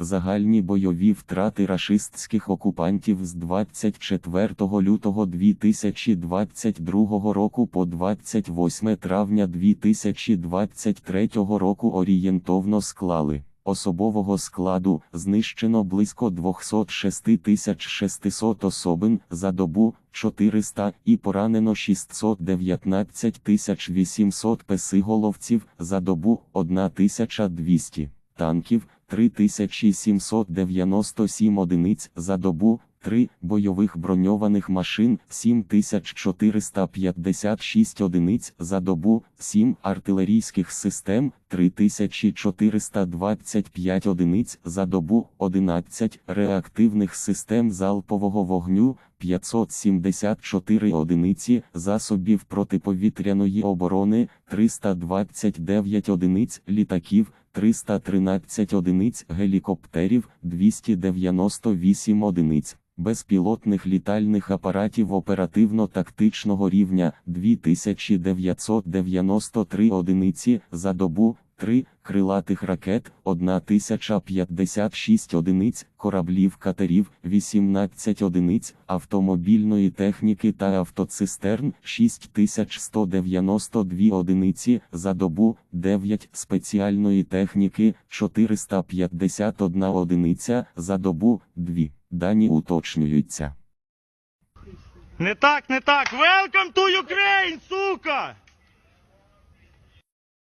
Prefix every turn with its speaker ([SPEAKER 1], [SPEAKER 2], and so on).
[SPEAKER 1] Загальні бойові втрати рашистських окупантів з 24 лютого 2022 року по 28 травня 2023 року орієнтовно склали. Особового складу знищено близько 206 600 особин за добу 400 і поранено 619 800 песиголовців за добу 1200 танків 3797 одиниць за добу, 3 бойових броньованих машин 7456 одиниць за добу, 7 артилерійських систем 3425 одиниць за добу, 11 реактивних систем залпового вогню 574 одиниці засобів протиповітряної оборони 329 одиниць літаків 313 одиниць гелікоптерів, 298 одиниць, безпілотних літальних апаратів оперативно-тактичного рівня 2993 одиниці за добу, 3 крилатих ракет, 1056 одиниць, кораблів катерів, 18 одиниць, автомобільної техніки та автоцистерн, 6192 одиниці за добу, 9 спеціальної техніки, 451 одиниця за добу, 2. Дані уточнюються.
[SPEAKER 2] Не так, не так. Welcome to Ukraine, сука!